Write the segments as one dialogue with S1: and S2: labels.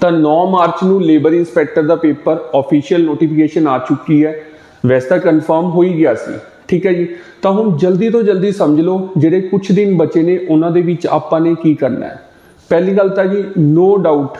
S1: ਤਾਂ 9 ਮਾਰਚ ਨੂੰ labour inspector ਦਾ ਪੇਪਰ ਅਫੀਸ਼ੀਅਲ ਨੋਟੀਫਿਕੇਸ਼ਨ ਆ ਚੁੱਕੀ ਹੈ। ਵੈਸੇ ਤਾਂ ਕਨਫਰਮ ਹੋ ਹੀ ਗਿਆ ਸੀ। ਠੀਕ ਹੈ ਜੀ? ਤਾਂ ਹੁਣ ਜਲਦੀ ਤੋਂ ਜਲਦੀ ਸਮਝ ਲਓ, ਜਿਹੜੇ ਕੁਝ ਦਿਨ ਬਚੇ ਨੇ, ਉਹਨਾਂ ਦੇ ਵਿੱਚ ਆਪਾਂ ਨੇ ਕੀ ਕਰਨਾ ਹੈ? ਪਹਿਲੀ ਗੱਲ ਤਾਂ ਜੀ ਨੋ ਡਾਊਟ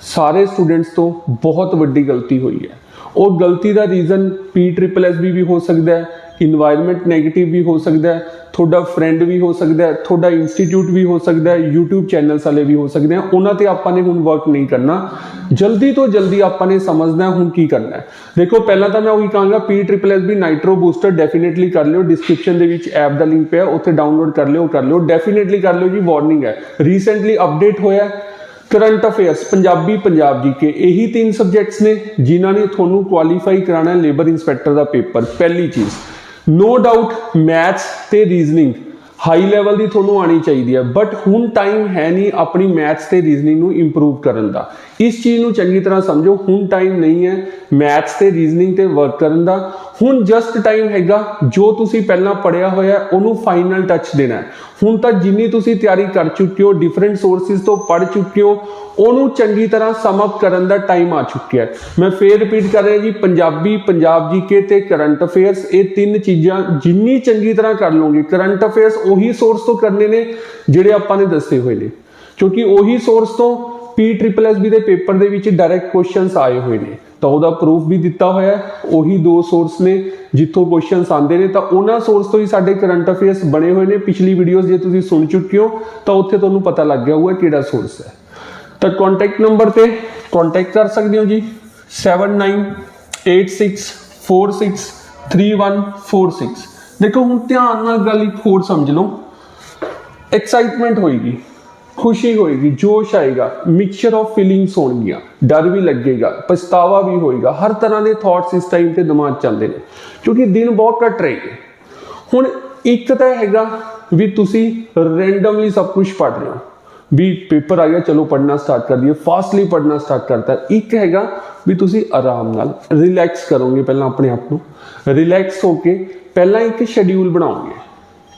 S1: ਸਾਰੇ ਸਟੂਡੈਂਟਸ ਤੋਂ ਬਹੁਤ ਵੱਡੀ ਗਲਤੀ ਹੋਈ ਹੈ। ਉਹ ਗਲਤੀ ਦਾ reason P triple S B ਹੋ ਸਕਦਾ ਹੈ ਇਨਵਾਇਰਨਮੈਂਟ 네ਗੇਟਿਵ ਵੀ ਹੋ ਸਕਦਾ ਹੈ ਤੁਹਾਡਾ ਫਰੈਂਡ ਵੀ ਹੋ ਸਕਦਾ ਹੈ, ਤੁਹਾਡਾ ਇੰਸਟੀਚਿਊਟ ਵੀ ਹੋ ਸਕਦਾ ਹੈ, YouTube ਚੈਨਲਸ ਵਾਲੇ ਵੀ ਹੋ ਸਕਦੇ ਆ ਉਹਨਾਂ ਤੇ ਆਪਾਂ ਨੇ ਹੁਣ ਵਰਕ ਨਹੀਂ ਕਰਨਾ। ਜਲਦੀ ਤੋਂ ਜਲਦੀ ਆਪਾਂ ਨੇ ਸਮਝਣਾ ਹੁਣ ਕੀ ਕਰਨਾ ਹੈ। ਦੇਖੋ, ਪਹਿਲਾਂ ਤਾਂ ਮੈਂ ਉਹੀ ਕਹਾਂਗਾ P triple S B nitro booster definitely ਕਰ ਲਿਓ। ਡਿਸਕ੍ਰਿਪਸ਼ਨ ਦੇ ਵਿੱਚ ਐਪ ਦਾ ਲਿੰਕ ਪਿਆ, ਉੱਥੇ ਡਾਊਨਲੋਡ ਕਰ ਲਿਓ ਕਰ ਲਿਓ। ਡੈਫੀਨਿਟਲੀ ਕਰ ਲਿਓ ਜੀ ਵਾਰਨਿੰਗ ਹੈ। ਰੀਸੈਂਟਲੀ ਅਪਡੇਟ ਹੋਇਆ current affairs Punjabi, Punjab G K ਇਹੀ ਤਿੰਨ ਸਬਜੈਕਟਸ ਨੇ, ਜਿਨ੍ਹਾਂ ਨੇ ਤੁਹਾਨੂੰ ਕੁਆਲੀਫਾਈ ਕਰਾਣਾ ਲੇਬਰ ਇੰਸਪੈਕਟਰ ਦਾ ਪੇਪਰ ਪਹਿਲੀ ਚੀਜ਼। ਨੋ ਡਾਊਟ ਮੈਥਸ ਤੇ ਰੀਜ਼ਨਿੰਗ ਹਾਈ ਲੈਵਲ ਦੀ ਤੁਹਾਨੂੰ ਆਣੀ ਚਾਹੀਦੀ ਹੈ ਬਟ ਹੁਣ ਟਾਈਮ ਹੈ ਨਹੀਂ ਆਪਣੀ ਮੈਥਸ ਤੇ ਰੀਜ਼ਨਿੰਗ ਨੂੰ ਇੰਪਰੂਵ ਕਰਨ ਦਾ। ਇਸ ਚੀਜ਼ ਨੂੰ ਚੰਗੀ ਤਰ੍ਹਾਂ ਸਮਝੋ, ਹੁਣ ਟਾਈਮ ਨਹੀਂ ਹੈ ਮੈਥਸ ਤੇ ਰੀਜ਼ਨਿੰਗ ਤੇ ਵਰਕ ਕਰਨ ਦਾ। ਹੁਣ ਜਸਟ ਟਾਈਮ ਹੈਗਾ, ਜੋ ਤੁਸੀਂ ਪਹਿਲਾਂ ਪੜਿਆ ਹੋਇਆ, ਉਹਨੂੰ ਫਾਈਨਲ ਟੱਚ ਦੇਣਾ ਹੁਣ ਤਾਂ ਜਿੰਨੀ ਤੁਸੀਂ ਤਿਆਰੀ ਕਰ ਚੁੱਕੇ ਹੋ ਡਿਫਰੈਂਟ ਸੋਰਸਿਸ ਤੋਂ ਪੜ ਚੁੱਕੇ ਹੋ ਉਹਨੂੰ ਚੰਗੀ ਤਰ੍ਹਾਂ ਸਮ ਕਰਨ ਦਾ ਟਾਈਮ ਆ ਚੁੱਕਿਆ ਹੈ। ਮੈਂ ਫੇਰ ਰਿਪੀਟ ਕਰ ਰਿਹਾ ਜੀ, ਪੰਜਾਬੀ, ਪੰਜਾਬ ਜੀਕੇ ਤੇ ਕਰੰਟ ਅਫੇਅਰਸ ਇਹ ਤਿੰਨ ਚੀਜ਼ਾਂ ਜਿੰਨੀ ਚੰਗੀ ਤਰ੍ਹਾਂ ਕਰ ਲਓਗੇ ਕਰੰਟ ਅਫੇਅਰਸ ਉਹੀ ਸੋਰਸ ਤੋਂ ਕਰਨੇ ਨੇ ਜਿਹੜੇ ਆਪਾਂ ਨੇ ਦੱਸੇ ਹੋਏ ਨੇ। ਕਿਉਂਕਿ ਉਹੀ ਸੋਰਸ ਤੋਂ ਪੀ ਟ੍ਰਿਪਲ ਐਸ ਬੀ ਦੇ ਪੇਪਰ ਦੇ ਵਿੱਚ ਡਾਇਰੈਕਟ ਕੁਐਸਚਨਸ ਆਏ ਹੋਏ ਨੇ। ਤਾਂ ਉਹਦਾ ਪ੍ਰੂਫ ਵੀ ਦਿੱਤਾ ਹੋਇਆ ਉਹੀ ਦੋ ਸੋਰਸ ਨੇ, ਜਿੱਥੋਂ ਕੁਐਸਚਨਸ ਆਉਂਦੇ ਨੇ, ਤਾਂ ਉਹਨਾਂ ਸੋਰਸ ਤੋਂ ਹੀ ਸਾਡੇ ਕਰੰਟ ਅਫੇਅਰਸ ਬਣੇ ਹੋਏ ਨੇ। ਪਿਛਲੀ ਵੀਡੀਓਜ਼ ਜੇ ਤੁਸੀਂ ਸੁਣ ਚੁੱਕੇ ਹੋ, ਤਾਂ ਉੱਥੇ ਤੁਹਾਨੂੰ ਪਤਾ ਲੱਗ ਗਿਆ ਹੋਊਗਾ ਕਿਹੜਾ ਸੋਰਸ ਹੈ। ਤਾਂ ਕੰਟੈਕਟ ਨੰਬਰ ਤੇ ਕੰਟੈਕਟ ਕਰ ਸਕਦੇ ਹੋ ਜੀ। 7986463146 ਦੇਖੋ, ਹੁਣ ਧਿਆਨ ਨਾਲ ਗੱਲ ਇੱਕ ਹੋਰ ਸਮਝ ਲਓ। ਐਕਸਾਈਟਮੈਂਟ ਹੋਏਗੀ, ਖੁਸ਼ੀ ਹੋਏਗੀ, ਜੋਸ਼ ਆਏਗਾ ਮਿਕਸਚਰ ਆਫ ਫੀਲਿੰਗਸ ਹੋਣਗੀਆਂ, ਡਰ ਵੀ ਲੱਗੇਗਾ, ਪਛਤਾਵਾ ਵੀ ਹੋਏਗਾ। ਹਰ ਤਰ੍ਹਾਂ ਦੇ ਥਾਟਸ ਇਸ ਟਾਈਮ ਤੇ ਦਿਮਾਗ ਚੱਲਦੇ ਨੇ, ਕਿਉਂਕਿ ਦਿਨ ਬਹੁਤ ਘਟ ਰਹੇ ਨੇ। ਹੁਣ ਇੱਕ ਤਾਂ ਹੈਗਾ ਵੀ ਤੁਸੀਂ ਰੈਂਡਮਲੀ ਸਭ ਕੁਝ ਪੜ੍ਹ ਰਹੇ ਹੋ। ਵੀ ਪੇਪਰ ਆ ਗਿਆ ਚਲੋ ਪੜ੍ਹਨਾ ਸਟਾਰਟ ਕਰ ਦਈਏ। ਫਾਸਟਲੀ ਪੜ੍ਹਨਾ ਸਟਾਰਟ ਕਰਤਾ। ਇੱਕ ਹੈਗਾ ਵੀ ਤੁਸੀਂ ਆਰਾਮ ਨਾਲ ਰਿਲੈਕਸ ਕਰੋਗੇ ਪਹਿਲਾਂ ਆਪਣੇ ਆਪ ਨੂੰ। ਰਿਲੈਕਸ ਹੋ ਕੇ ਪਹਿਲਾਂ ਇੱਕ ਸ਼ੈਡਿਊਲ ਬਣਾਓਗੇ।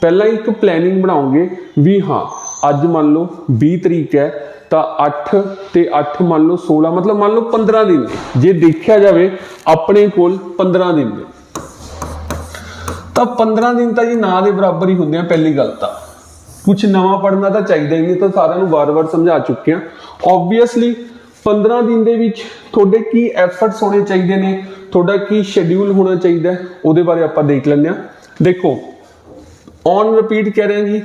S1: ਪਹਿਲਾਂ ਇੱਕ ਪਲੈਨਿੰਗ ਬਣਾਓਗੇ ਵੀ ਹਾਂ, ਅੱਜ ਮੰਨ ਲਓ 20 ਤਰੀਕ ਹੈ, ਤਾਂ 8 ਤੇ 8 ਮੰਨ ਲਓ 16 ਮਤਲਬ ਮੰਨ ਲਓ 15 ਦਿਨ ਜੇ ਦੇਖਿਆ ਜਾਵੇ, ਆਪਣੇ ਕੋਲ 15 ਦਿਨ ਤਾਂ 15 ਦਿਨ ਤਾਂ ਜੀ ਨਾ ਦੇ ਬਰਾਬਰ ਹੀ ਹੁੰਦੇ ਆ, ਪਹਿਲੀ ਗੱਲ ਤਾਂ। ਕੁਝ ਨਵਾਂ ਪੜਨਾ ਤਾਂ ਚਾਹੀਦਾ ਹੀ ਨਹੀਂ, ਤਾਂ ਸਾਰਿਆਂ ਨੂੰ ਵਾਰ-ਵਾਰ ਸਮਝਾ ਚੁੱਕੇ ਆ ਆਬਵੀਅਸਲੀ 15 ਦਿਨ ਦੇ ਵਿੱਚ ਤੁਹਾਡੇ ਕੀ ਐਫਰਟਸ ਹੋਣੇ ਚਾਹੀਦੇ ਨੇ, ਤੁਹਾਡਾ ਕੀ ਸ਼ੈਡਿਊਲ ਹੋਣਾ ਚਾਹੀਦਾ ਉਹਦੇ ਬਾਰੇ ਆਪਾਂ ਦੇਖ ਲੈਂਦੇ ਆ ਦੇਖੋ ਔਨ ਰਿਪੀਟ ਕਹਿ ਰਹੇ ਜੀ,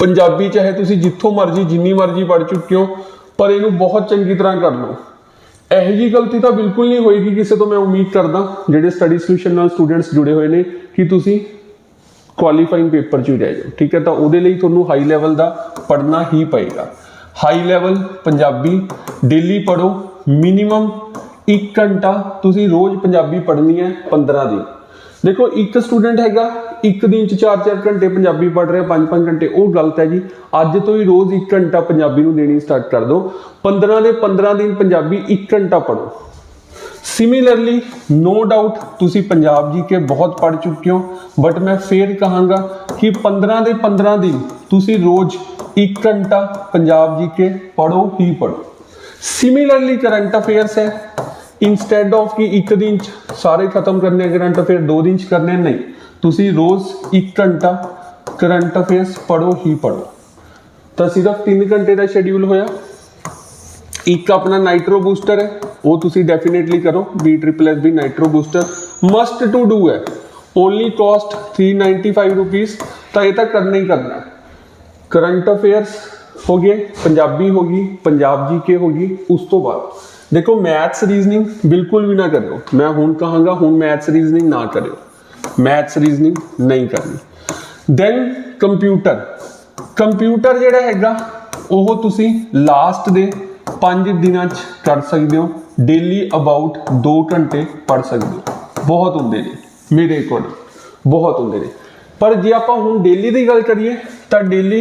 S1: ਪੰਜਾਬੀ ਚਾਹੇ ਤੁਸੀਂ ਜਿੱਥੋਂ ਮਰਜ਼ੀ, ਜਿੰਨੀ ਮਰਜ਼ੀ ਪੜ ਚੁੱਕੇ ਹੋ, ਪਰ ਇਹਨੂੰ ਬਹੁਤ ਚੰਗੀ ਤਰ੍ਹਾਂ ਕਰ ਲਓ। ਇਹੋ ਜੀ ਗਲਤੀ ਤਾਂ ਬਿਲਕੁਲ ਨਹੀਂ ਹੋਏਗੀ ਕਿਸੇ ਤੋਂ, ਮੈਂ ਉਮੀਦ ਕਰਦਾ, ਜਿਹੜੇ ਸਟੱਡੀ ਸੋਲੂਸ਼ਨ ਨਾਲ ਸਟੂਡੈਂਟਸ ਜੁੜੇ ਹੋਏ ਨੇ, ਕਿ ਤੁਸੀਂ ਕੁਆਲੀਫਾਈਂਗ ਪੇਪਰ 'ਚ ਹੀ ਰਹਿ ਜਾਓ। ਠੀਕ ਹੈ, ਤਾਂ ਉਹਦੇ ਲਈ ਤੁਹਾਨੂੰ ਹਾਈ ਲੈਵਲ ਦਾ ਪੜ੍ਹਨਾ ਹੀ ਪਏਗਾ। ਹਾਈ ਲੈਵਲ ਪੰਜਾਬੀ ਡੇਲੀ ਪੜੋ ਮਿਨੀਮਮ 1 ਘੰਟਾ ਤੁਸੀਂ ਰੋਜ਼ ਪੰਜਾਬੀ ਪੜ੍ਹਨੀ ਹੈ 15 ਦਿਨ। ਦੇਖੋ, ਇੱਕ ਸਟੂਡੈਂਟ ਹੈਗਾ, ਇੱਕ ਦਿਨ ਚ 4-4 ਘੰਟੇ ਪੰਜਾਬੀ ਪੜ੍ਹ ਰਿਹਾ 5-5 ਘੰਟੇ, ਉਹ ਗਲਤ ਹੈ ਜੀ। ਅੱਜ ਤੋਂ ਹੀ ਰੋਜ਼ 1 ਘੰਟਾ ਪੰਜਾਬੀ ਨੂੰ ਦੇਣੀ ਸਟਾਰਟ ਕਰ ਦਿਓ। 15 ਦੇ 15 ਦਿਨ ਪੰਜਾਬੀ 1 ਘੰਟਾ ਪੜ੍ਹੋ। ਸਿਮਿਲਰਲੀ ਨੋ ਡਾਊਟ ਤੁਸੀਂ ਪੰਜਾਬ ਜੀ ਕੇ ਬਹੁਤ ਪੜ ਚੁੱਕੇ ਹੋ ਬਟ ਮੈਂ ਫੇਰ ਕਹਾਂਗਾ ਕਿ 15 ਦੇ 15 ਦਿਨ ਤੁਸੀਂ ਰੋਜ਼ 1 ਘੰਟਾ ਪੰਜਾਬ ਜੀ ਕੇ ਪੜੋ ਹੀ ਪੜੋ ਸਿਮਿਲਰਲੀ ਕਰੰਟ ਅਫੇਅਰਸ ਹੈ ਇਨਸਟੈਡ ਆਫ ਕਿ ਇੱਕ ਦਿਨ ਚ ਸਾਰੇ ਖਤਮ ਕਰਨੇ ਕਰੰਟ ਅਫੇਅਰ ਦੋ ਦਿਨ ਚ ਕਰਨੇ ਨਹੀਂ ਤੁਸੀਂ ਰੋਜ਼ 1 ਘੰਟਾ ਕਰੰਟ ਅਫੇਅਰਸ ਪੜੋ ਹੀ ਪੜੋ ਤਾਂ ਸਿਰਫ 3 ਘੰਟੇ ਦਾ ਸ਼ੈਡਿਊਲ ਹੋਇਆ ਇੱਕ ਆਪਣਾ ਨਾਈਟਰੋ ਬੂਸਟਰ ਹੈ ਉਹ ਤੁਸੀਂ ਡੈਫੀਨਿਟਲੀ ਕਰੋ B triple S B nitro booster must to do ਹੈ। ਓਨਲੀ ਕਾਸਟ 395 ਰੁਪੀਸ ਤਾਂ ਇਹ ਤਾਂ ਕਰਨਾ ਹੀ ਕਰਨਾ। ਕਰੰਟ ਅਫੇਅਰਸ ਹੋ ਗਏ, ਪੰਜਾਬੀ ਹੋ ਗਈ, ਪੰਜਾਬ ਜੀ ਕੇ ਹੋ ਗਈ, ਉਸ ਤੋਂ ਬਾਅਦ। ਦੇਖੋ ਮੈਥਸ ਰੀਜ਼ਨਿੰਗ ਬਿਲਕੁਲ ਵੀ ਨਾ ਕਰਿਓ। ਮੈਂ ਹੁਣ ਕਹਾਂਗਾ, ਹੁਣ ਮੈਥਸ ਰੀਜ਼ਨਿੰਗ ਨਾ ਕਰਿਓ। ਮੈਥਸ ਰੀਜ਼ਨਿੰਗ ਨਹੀਂ ਕਰਨੀ। ਦੈਨ ਕੰਪਿਊਟਰ ਕੰਪਿਊਟਰ ਜਿਹੜਾ ਹੈਗਾ, ਉਹ ਤੁਸੀਂ ਲਾਸਟ ਦੇ 5 ਦਿਨਾਂ ਚ ਕਰ ਸਕਦੇ ਹੋ। ਡੇਲੀ ਅਬਾਊਟ 2 ਘੰਟੇ ਪੜ ਸਕਦੇ ਹੋ। ਬਹੁਤ ਹੁੰਦੇ ਨੇ, ਮੇਰੇ ਕੋਲ ਬਹੁਤ ਹੁੰਦੇ ਨੇ। ਪਰ ਜੇ ਆਪਾਂ ਹੁਣ ਡੇਲੀ ਦੀ ਗੱਲ ਕਰੀਏ, ਤਾਂ ਡੇਲੀ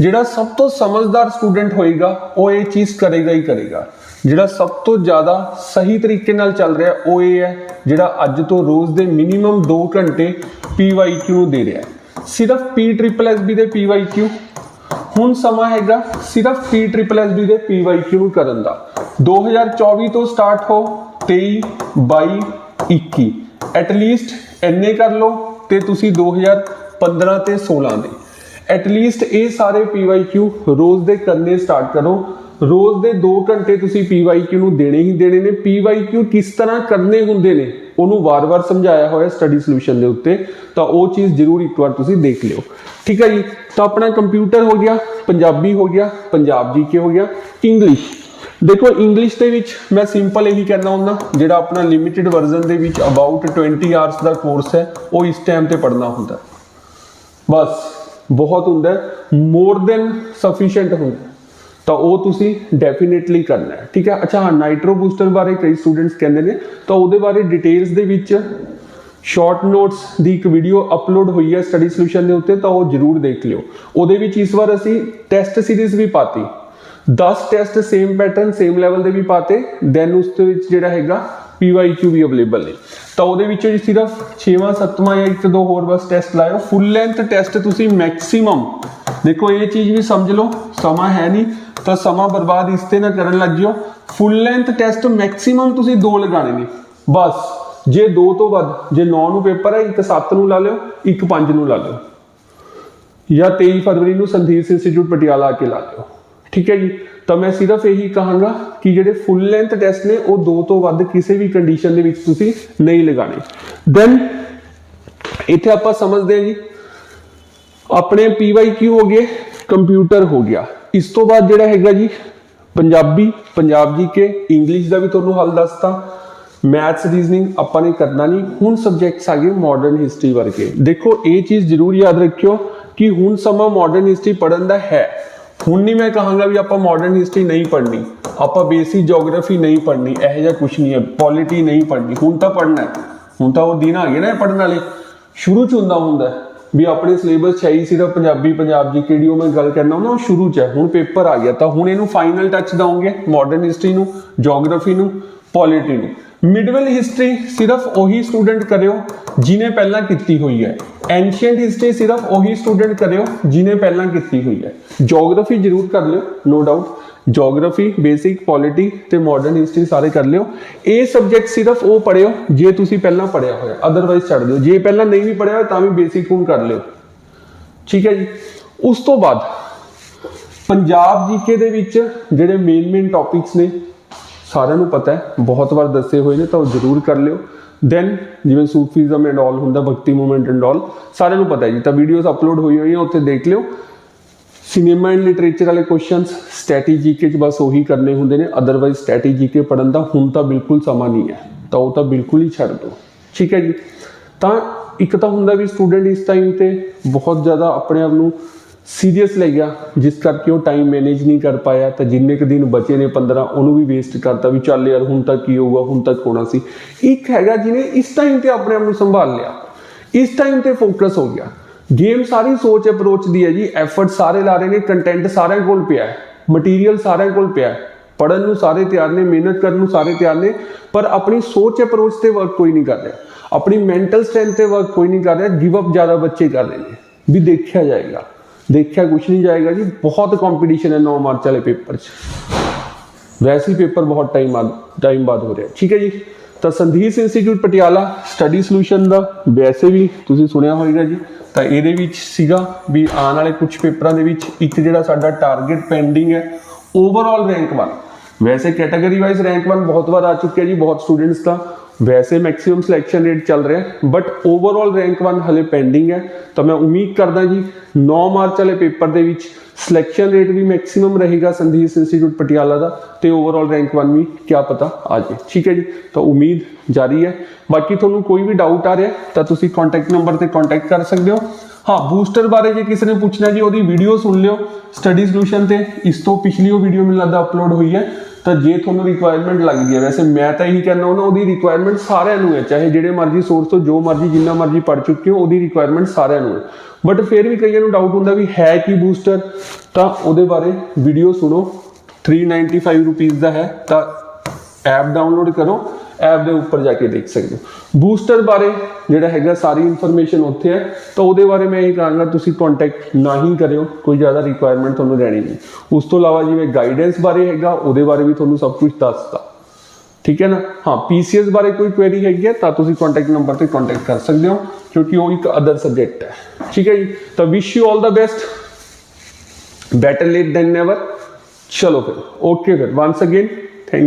S1: ਜਿਹੜਾ ਸਭ ਤੋਂ ਸਮਝਦਾਰ ਸਟੂਡੈਂਟ ਹੋਏਗਾ, ਉਹ ਇਹ ਚੀਜ਼ ਕਰੇਗਾ ਹੀ ਕਰੇਗਾ। ਜਿਹੜਾ ਸਭ ਤੋਂ ਜ਼ਿਆਦਾ ਸਹੀ ਤਰੀਕੇ ਨਾਲ ਚੱਲ ਰਿਹਾ, ਉਹ ਇਹ ਹੈ, ਜਿਹੜਾ ਅੱਜ ਤੋਂ ਰੋਜ਼ ਦੇ ਮਿਨੀਮਮ 2 ਘੰਟੇ PYQ ਨੂੰ ਦੇ ਰਿਹਾ ਸਿਰਫ P ਟ੍ਰਿਪਲ ਐਸਬੀ ਦੇ PYQ ਹੁਣ ਸਮਾਂ ਹੈਗਾ ਸਿਰਫ ਪੀ ਟ੍ਰਿਪਲ ਐਸ ਬੀ ਦੇ ਪੀਵਾਈਕਿਊ ਨੂੰ ਕਰਨ ਦਾ। 2024 ਤੋਂ ਸਟਾਰਟ ਹੋ 23 22 21 ਐਟ ਲੀਸਟ ਐਨੇ ਕਰ ਲਓ ਤੇ ਤੁਸੀਂ 2015 ਤੇ 16 ਦੇ। ਐਟ ਲੀਸਟ ਇਹ ਸਾਰੇ ਪੀਵਾਈਕਿਊ ਰੋਜ਼ ਦੇ ਕਰਨੇ ਸਟਾਰਟ ਕਰੋ। ਰੋਜ਼ ਦੇ 2 ਘੰਟੇ ਤੁਸੀਂ ਪੀਵਾਈਕਿਊ ਨੂੰ ਦੇਣੇ ਹੀ ਦੇਣੇ ਨੇ। ਪੀਵਾਈਕਿਊ ਕਿਸ ਤਰ੍ਹਾਂ ਕਰਨੇ ਹੁੰਦੇ ਨੇ, ਉਹਨੂੰ ਵਾਰ-ਵਾਰ ਸਮਝਾਇਆ ਹੋਇਆ ਸਟੱਡੀ ਸੋਲੂਸ਼ਨ ਦੇ ਉੱਤੇ। ਤਾਂ ਉਹ ਚੀਜ਼ ਜ਼ਰੂਰ ਇੱਕ ਵਾਰ ਤੁਸੀਂ ਦੇਖ ਲਿਓ। ਠੀਕ ਹੈ ਜੀ? ਤਾਂ ਆਪਣਾ ਕੰਪਿਊਟਰ ਹੋ ਗਿਆ, ਪੰਜਾਬੀ ਹੋ ਗਿਆ, ਪੰਜਾਬ ਜੀਕੇ ਹੋ ਗਿਆ? ਇੰਗਲਿਸ਼ ਦੇਖੋ ਇੰਗਲਿਸ਼ ਦੇ ਵਿੱਚ ਮੈਂ ਸਿੰਪਲ ਇਹੀ ਕਹਿਣਾ ਹੁੰਦਾ, ਜਿਹੜਾ ਆਪਣਾ ਲਿਮਿਟਿਡ ਵਰਜ਼ਨ ਦੇ ਵਿੱਚ ਅਬਾਊਟ 20 ਆਵਰਸ ਦਾ ਕੋਰਸ ਹੈ, ਉਹ ਇਸ ਟਾਈਮ ਤੇ ਪੜ੍ਹਨਾ ਹੁੰਦਾ ਬਸ, ਬਹੁਤ ਹੁੰਦਾ ਮੋਰ ਦੈਨ ਸਫੀਸ਼ੀਐਂਟ ਹੁੰਦਾ ਤਾਂ ਉਹ ਤੁਸੀਂ ਡੈਫੀਨਿਟਲੀ ਕਰਨਾ ਹੈ, ਠੀਕ ਹੈ? ਅੱਛਾ, ਹਾਂ ਬੂਸਟਰ ਬਾਰੇ ਕਈ ਸਟੂਡੈਂਟਸ ਕਹਿੰਦੇ ਨੇ, ਤਾਂ ਉਹਦੇ ਬਾਰੇ ਡਿਟੇਲਸ ਦੇ ਵਿੱਚ ਸ਼ਾਰਟ ਨੋਟਸ ਦੀ ਇੱਕ ਵੀਡੀਓ ਅਪਲੋਡ ਹੋਈ ਹੈ ਸਟੱਡੀ ਸੋਲੂਸ਼ਨ ਦੇ ਉੱਤੇ, ਤਾਂ ਉਹ ਜਰੂਰ ਦੇਖ ਲਿਓ। ਉਹਦੇ ਵਿੱਚ ਇਸ ਵਾਰ ਅਸੀਂ ਟੈਸਟ ਸੀਰੀਜ਼ ਵੀ ਪਾਤੀ। 10 test same pattern same level ਦੇ ਵੀ ਪਾਤੇ ਦੈਨ ਉਸ ਦੇ ਵਿੱਚ ਜਿਹੜਾ ਹੈਗਾ PYQ ਵੀ ਅਵੇਲੇਬਲ ਨੇ। ਤਾਂ ਉਹਦੇ ਵਿੱਚੋਂ ਜੀ ਸਿਰਫ 6ਵਾਂ 7ਵਾਂ ਜਾਂ ਇੱਕ ਦੋ ਹੋਰ ਬਸ ਟੈਸਟ ਲਾਇਓ। ਫੁੱਲ ਲੈਂਥ ਟੈਸਟ ਤੁਸੀਂ ਮੈਕਸਿਮਮ ਦੇਖੋ ਇਹ ਚੀਜ਼ ਵੀ ਸਮਝ ਲਓ, ਸਮਾਂ ਹੈ ਨਹੀਂ, ਤਾਂ ਸਮਾਂ ਬਰਬਾਦ ਇਸ ਤੇ ਨਾ ਕਰਨ ਲੱਗ ਜਿਓ। ਫੁੱਲ ਲੈਂਥ ਟੈਸਟ ਮੈਕਸਿਮਮ ਤੁਸੀਂ ਦੋ ਲਗਾਣੇ ਨੇ। ਬਸ, ਜੇ ਦੋ ਤੋਂ ਵੱਧ, ਜੇ 9 ਨੂੰ ਪੇਪਰ ਹੈ, ਇੱਕ 7 ਨੂੰ ਲਾ ਲਿਓ, ਇੱਕ 5 ਨੂੰ ਲਾ ਲਿਓ। ਜਾਂ 23 ਫਰਵਰੀ ਨੂੰ ਸੰਦੀਪ ਇੰਸਟੀਚਿਊਟ ਪਟਿਆਲਾ ਆ ਕੇ ਲਾ ਲਿਓ। ਠੀਕ ਹੈ ਜੀ? ਤਾਂ ਮੈਂ ਸਿਰਫ ਇਹੀ ਕਹਾਂਗਾ ਕਿ ਜਿਹੜੇ ਫੁੱਲ ਲੈਂਥ ਟੈਸਟ ਨੇ, ਉਹ ਦੋ ਤੋਂ ਵੱਧ ਕਿਸੇ ਵੀ ਕੰਡੀਸ਼ਨ ਦੇ ਵਿੱਚ ਤੁਸੀਂ ਨਹੀਂ ਲਗਾਣੇ ਦੈਨ ਇੱਥੇ ਆਪਾਂ ਸਮਝਦੇ ਹਾਂ ਜੀ, ਆਪਣੇ PYQ ਹੋ ਗਏ ਕੰਪਿਊਟਰ ਹੋ ਗਿਆ। ਇਸ ਤੋਂ ਬਾਅਦ ਜਿਹੜਾ ਹੈਗਾ ਜੀ, ਪੰਜਾਬੀ, ਪੰਜਾਬ ਜੀ ਕੇ ਇੰਗਲਿਸ਼ ਦਾ ਵੀ ਤੁਹਾਨੂੰ ਹੱਲ ਦੱਸਤਾ। ਮੈਥਸ ਰੀਜ਼ਨਿੰਗ ਆਪਾਂ ਨੇ ਕਰਨਾ ਨਹੀਂ। ਹੁਣ ਸਬਜੈਕਟਸ ਆ ਗਏ ਮਾਡਰਨ ਹਿਸਟਰੀ ਵਰਗੇ। ਦੇਖੋ, ਇਹ ਚੀਜ਼ ਜ਼ਰੂਰ ਯਾਦ ਰੱਖਿਓ ਕਿ ਹੁਣ ਸਮਾਂ ਮਾਡਰਨ ਹਿਸਟਰੀ ਪੜਨ ਦਾ ਹੈ। ਹੁਣ ਨਹੀਂ ਮੈਂ ਕਹਾਂਗਾ ਵੀ ਆਪਾਂ ਮਾਡਰਨ ਹਿਸਟਰੀ ਨਹੀਂ ਪੜ੍ਹਨੀ, ਆਪਾਂ ਬੇਸਿਕ ਜੀਓਗ੍ਰਾਫੀ ਨਹੀਂ ਪੜ੍ਹਨੀ, ਇਹੋ ਜਿਹਾ ਕੁਝ ਨਹੀਂ ਹੈ ਪੋਲਿਟੀ ਨਹੀਂ ਪੜ੍ਹਨੀ, ਹੁਣ ਤਾਂ ਪੜ੍ਹਨਾ ਹੈ। ਹੁਣ ਤਾਂ ਉਹ ਦਿਨ ਆ ਗਏ ਨਾ ਪੜਨ ਵਾਲੇ। ਸ਼ੁਰੂ ਚ ਹੁੰਦਾ ਹੁੰਦਾ ਵੀ ਆਪਣੇ ਸਿਲੇਬਸ ਚ ਹੀ ਸਿਰਫ ਪੰਜਾਬੀ, ਪੰਜਾਬ ਜੀ ਕਿਹੜੀ ਉਹ ਮੈਂ ਗੱਲ ਕਰਨਾ, ਉਹਨਾਂ ਉਹ ਸ਼ੁਰੂ ਚ ਹੈ, ਹੁਣ ਪੇਪਰ ਆ ਗਿਆ, ਤਾਂ ਹੁਣ ਇਹਨੂੰ ਫਾਈਨਲ ਟੱਚ ਦਵਾਂਗੇ ਮਾਡਰਨ ਹਿਸਟਰੀ ਨੂੰ ਜੀਓਗ੍ਰਾਫੀ ਨੂੰ ਪੋਲਿਟੀ ਨੂੰ। ਮਿਡਵਲ ਹਿਸਟਰੀ ਸਿਰਫ ਉਹੀ ਸਟੂਡੈਂਟ ਕਰਿਓ ਜਿਨੇ ਪਹਿਲਾਂ ਕੀਤੀ ਹੋਈ ਹੈ। ਐਂਸ਼ੀਅੰਟ ਹਿਸਟਰੀ ਸਿਰਫ ਉਹੀ ਸਟੂਡੈਂਟ ਕਰਿਓ ਜਿਨੇ ਪਹਿਲਾਂ ਕੀਤੀ ਹੋਈ ਹੈ। ਜੀਓਗ੍ਰਾਫੀ ਜ਼ਰੂਰ ਕਰ ਲਿਓ no doubt geography basic polity ਤੇ ਮਾਡਰਨ ਹਿਸਟਰੀ ਸਾਰੇ ਕਰ ਲਿਓ। ਇਹ ਸਬਜੈਕਟ ਸਿਰਫ ਉਹ ਪੜਿਓ ਜੇ ਤੁਸੀਂ ਪਹਿਲਾਂ ਪੜਿਆ ਹੋਇਆ। ਅਦਰਵਾਈਜ਼ ਛੱਡ ਦਿਓ। ਜੇ ਪਹਿਲਾਂ ਨਹੀਂ ਵੀ ਪੜਿਆ ਤਾਂ ਵੀ ਬੇਸਿਕ ਹੁਣ ਕਰ ਲਿਓ। ਠੀਕ ਹੈ ਜੀ? ਉਸ ਤੋਂ ਬਾਅਦ ਪੰਜਾਬ ਜੀਕੇ ਦੇ ਵਿੱਚ ਜਿਹੜੇ ਮੇਨ ਮੇਨ ਟੌਪਿਕਸ ਨੇ ਸਾਰਿਆਂ ਨੂੰ ਪਤਾ ਹੈ, ਬਹੁਤ ਵਾਰ ਦੱਸੇ ਹੋਏ ਨੇ, ਤਾਂ ਉਹ ਜ਼ਰੂਰ ਕਰ ਲਿਓ। ਦੈਨ ਜਿਵੇਂ ਸੂਫੀਜ਼ਮ ਐਂਡ ਆਲ ਹੁੰਦਾ, ਭਗਤੀ ਮੂਵਮੈਂਟ ਐਂਡ ਆਲ ਸਾਰਿਆਂ ਨੂੰ ਪਤਾ ਹੈ ਜੀ। ਤਾਂ ਵੀਡੀਓਜ਼ ਅਪਲੋਡ ਹੋਈ ਹੋਈਆਂ, ਉੱਥੇ ਦੇਖ ਲਿਓ। ਸਿਨੇਮਾ ਐਂਡ ਲਿਟਰੇਚਰ ਵਾਲੇ ਕੁਐਸਚਨਸ ਸਟ੍ਰੈਟੇਜੀ ਕੇ ਚ ਬਸ ਉਹੀ ਕਰਨੇ ਹੁੰਦੇ ਨੇ। ਅਦਰਵਾਈਜ਼ ਸਟ੍ਰੈਟੇਜੀ ਕੇ ਪੜਨ ਦਾ ਹੁਣ ਤਾਂ ਬਿਲਕੁਲ ਸਮਾਂ ਨਹੀਂ ਹੈ। ਤਾਂ ਉਹ ਤਾਂ ਬਿਲਕੁਲ ਹੀ ਛੱਡ ਦਿਓ। ਠੀਕ ਹੈ ਜੀ? ਤਾਂ ਇੱਕ ਤਾਂ ਹੁੰਦਾ ਵੀ ਸਟੂਡੈਂਟ ਇਸ ਟਾਈਮ ਤੇ ਬਹੁਤ ਜ਼ਿਆਦਾ ਆਪਣੇ ਆਪ ਨੂੰ ਸੀਰੀਅਸ ਲੈ ਗਿਆ, ਜਿਸ ਕਰਕੇ ਉਹ ਟਾਈਮ ਮੈਨੇਜ ਨਹੀਂ ਕਰ ਪਾਇਆ, ਤਾਂ ਜਿੰਨੇ ਕੁ ਦਿਨ ਬਚੇ ਨੇ 15 ਉਹਨੂੰ ਵੀ ਵੇਸਟ ਕਰਤਾ ਵੀ ਚੱਲ ਯਾਰ, ਹੁਣ ਤੱਕ ਕੀ ਹੋਊਗਾ, ਹੁਣ ਤੱਕ ਹੋਣਾ ਸੀ। ਇੱਕ ਹੈਗਾ ਜਿਹਨੇ ਇਸ ਟਾਈਮ ਤੇ ਆਪਣੇ ਆਪ ਨੂੰ ਸੰਭਾਲ ਲਿਆ। ਇਸ ਟਾਈਮ ਤੇ ਫੋਕਸ ਹੋ ਗਿਆ। ਗੇਮ ਸਾਰੀ ਸੋਚ ਅਪਰੋਚ ਦੀ ਹੈ ਜੀ। ਐਫਰਟ ਸਾਰੇ ਲਾ ਰਹੇ ਨੇ ਕੰਟੈਂਟ ਸਾਰਿਆਂ ਕੋਲ ਪਿਆ ਹੈ। ਮਟੀਰੀਅਲ ਸਾਰਿਆਂ ਕੋਲ ਪਿਆ ਹੈ। ਪੜਨ ਨੂੰ ਸਾਰੇ ਤਿਆਰ ਨੇ, ਮਿਹਨਤ ਕਰਨ ਨੂੰ ਸਾਰੇ ਤਿਆਰ ਨੇ, ਪਰ ਆਪਣੀ ਸੋਚ ਅਪਰੋਚ ਤੇ ਵਰਕ ਕੋਈ ਨਹੀਂ ਕਰ ਰਿਹਾ। ਆਪਣੀ ਮੈਂਟਲ ਸਟਰੈਂਥ ਤੇ ਵਰਕ ਕੋਈ ਨਹੀਂ ਕਰ ਰਿਹਾ। ਗਿਵ ਅਪ ਜ਼ਿਆਦਾ ਬੱਚੇ ਕਰ ਰਹੇ ਨੇ। ਵੀ ਦੇਖਿਆ ਜਾਏਗਾ। ਦੇਖਿਆ ਕੁਛ ਨਹੀਂ ਜਾਏਗਾ ਜੀ। ਬਹੁਤ ਕੰਪੀਟੀਸ਼ਨ ਹੈ 9 ਮਾਰਚ ਵਾਲੇ ਪੇਪਰ 'ਚ। ਵੈਸੇ ਹੀ ਪੇਪਰ ਬਹੁਤ ਟਾਈਮ ਬਾਅਦ ਟਾਈਮ ਬਾਅਦ ਹੋ ਰਿਹਾ। ਠੀਕ ਹੈ ਜੀ। ਤਾਂ ਸੰਧੀਸ ਇੰਸਟੀਚਿਊਟ ਪਟਿਆਲਾ ਸਟੱਡੀ ਸੋਲੂਸ਼ਨ ਦਾ, ਵੈਸੇ ਵੀ ਤੁਸੀਂ ਸੁਣਿਆ ਹੋਵੇਗਾ ਜੀ। ਤਾਂ ਇਹਦੇ ਵਿੱਚ ਸੀਗਾ ਵੀ ਆਉਣ ਵਾਲੇ ਕੁਝ ਪੇਪਰਾਂ ਦੇ ਵਿੱਚ ਇੱਕ ਜਿਹੜਾ ਸਾਡਾ ਟਾਰਗੇਟ ਪੈਂਡਿੰਗ ਹੈ ਓਵਰਆਲ ਰੈਂਕ 1 ਵੈਸੇ ਕੈਟਾਗਰੀ ਵਾਈਜ਼ ਰੈਂਕ 1 ਬਹੁਤ ਵਾਰ ਆ ਚੁੱਕਿਆ ਜੀ, ਬਹੁਤ ਸਟੂਡੈਂਟਸ ਦਾ। ਵੈਸੇ ਮੈਕਸਿਮਮ ਸਿਲੈਕਸ਼ਨ ਰੇਟ ਚੱਲ ਰਿਹਾ ਬਟ ਓਵਰਆਲ ਰੈਂਕ 1 ਹਲੇ ਪੈਂਡਿੰਗ ਹੈ ਤਾਂ ਮੈਂ ਉਮੀਦ ਕਰਦਾ ਜੀ 9 ਮਾਰਚ ਵਾਲੇ ਪੇਪਰ ਦੇ ਵਿੱਚ ਸਿਲੈਕਸ਼ਨ ਰੇਟ ਵੀ ਮੈਕਸਿਮਮ ਰਹੇਗਾ ਸੰਧੀਸ ਇੰਸਟੀਚਿਊਟ ਪਟਿਆਲਾ ਦਾ ਤੇ ਓਵਰਆਲ ਰੈਂਕ 1 ਵੀ ਕਿਆ ਪਤਾ ਆ ਜਾਏ ਠੀਕ ਹੈ ਜੀ ਤਾਂ ਉਮੀਦ ਜਾਰੀ ਹੈ ਬਾਕੀ ਤੁਹਾਨੂੰ ਕੋਈ ਵੀ ਡਾਊਟ ਆ ਰਿਹਾ ਤਾਂ ਤੁਸੀਂ ਕੰਟੈਕਟ ਨੰਬਰ ਤੇ ਕੰਟੈਕਟ ਕਰ ਸਕਦੇ ਹੋ ਹਾਂ ਬੂਸਟਰ ਬਾਰੇ ਜੇ ਕਿਸੇ ਨੇ ਪੁੱਛਣਾ ਜੀ ਉਹਦੀ ਵੀਡੀਓ ਸੁਣ ਲਿਓ ਸਟੱਡੀ ਸੋਲੂਸ਼ਨ ਤੇ ਇਸ ਤੋਂ ਪਿਛਲੀ ਉਹ ਵੀਡੀਓ ਮੈਨੂੰ ਲੱਗਦਾ ਅਪਲੋਡ ਹੋਈ ਹੈ ਤਾਂ ਜੇ ਤੁਹਾਨੂੰ ਰਿਕੁਆਇਰਮੈਂਟ ਲੱਗਦੀ ਹੈ, ਵੈਸੇ ਮੈਂ ਤਾਂ ਇਹੀ ਕਹਿੰਦਾ ਉਹਨਾਂ ਉਹਦੀ ਰਿਕੁਆਇਰਮੈਂਟ ਸਾਰਿਆਂ ਨੂੰ ਹੈ, ਚਾਹੇ ਜਿਹੜੇ ਮਰਜ਼ੀ ਸੋਰਸ ਤੋਂ, ਜੋ ਮਰਜ਼ੀ, ਜਿੰਨਾ ਮਰਜ਼ੀ ਪੜ ਚੁੱਕੇ ਹੋ, ਉਹਦੀ ਰਿਕੁਆਇਰਮੈਂਟ ਸਾਰਿਆਂ ਨੂੰ ਹੈ। ਬਟ ਫਿਰ ਵੀ ਕਈਆਂ ਨੂੰ ਡਾਊਟ ਹੁੰਦਾ ਵੀ ਹੈ ਕੀ ਬੂਸਟਰ ਤਾਂ ਉਹਦੇ ਬਾਰੇ ਵੀਡੀਓ ਸੁਣੋ। 395 ਰੁਪੀਸ ਦਾ ਹੈ, ਤਾਂ ਐਪ ਡਾਊਨਲੋਡ ਕਰੋ। ਐਪ ਦੇ ਉੱਪਰ ਜਾ ਕੇ ਦੇਖ ਸਕਦੇ ਹੋ। ਬੂਸਟਰ ਬਾਰੇ ਜਿਹੜਾ ਹੈਗਾ ਸਾਰੀ ਇਨਫੋਰਮੇਸ਼ਨ ਉੱਥੇ ਹੈ, ਤਾਂ ਉਹਦੇ ਬਾਰੇ ਮੈਂ ਇਹ ਕਹਾਂਗਾ, ਤੁਸੀਂ ਕੰਟੈਕਟ ਨਾ ਹੀ ਕਰਿਓ, ਕੋਈ ਜ਼ਿਆਦਾ ਰਿਕੁਆਇਰਮੈਂਟ ਤੁਹਾਨੂੰ ਰਹਿਣੀ ਨਹੀਂ। ਉਸ ਤੋਂ ਇਲਾਵਾ ਜਿਵੇਂ ਗਾਈਡੈਂਸ ਬਾਰੇ ਹੈਗਾ, ਉਹਦੇ ਬਾਰੇ ਵੀ ਤੁਹਾਨੂੰ ਸਭ ਕੁਝ ਦੱਸਦਾ ਠੀਕ ਹੈ ਨਾ? ਹਾਂ ਪੀਸੀਐਸ ਬਾਰੇ ਕੋਈ ਕੁਐਰੀ ਹੈਗੀ ਹੈ, ਤਾਂ ਤੁਸੀਂ ਕੰਟੈਕਟ ਨੰਬਰ ਤੇ ਕੰਟੈਕਟ ਕਰ ਸਕਦੇ ਹੋ, ਕਿਉਂਕਿ ਉਹ ਇੱਕ ਅਦਰ ਸਬਜੈਕਟ ਹੈ। ਠੀਕ ਹੈ ਜੀ? ਤਾਂ wish you all the best better late than never ਚਲੋ ਫਿਰ ਓਕੇ ਫਿਰ। Once again thank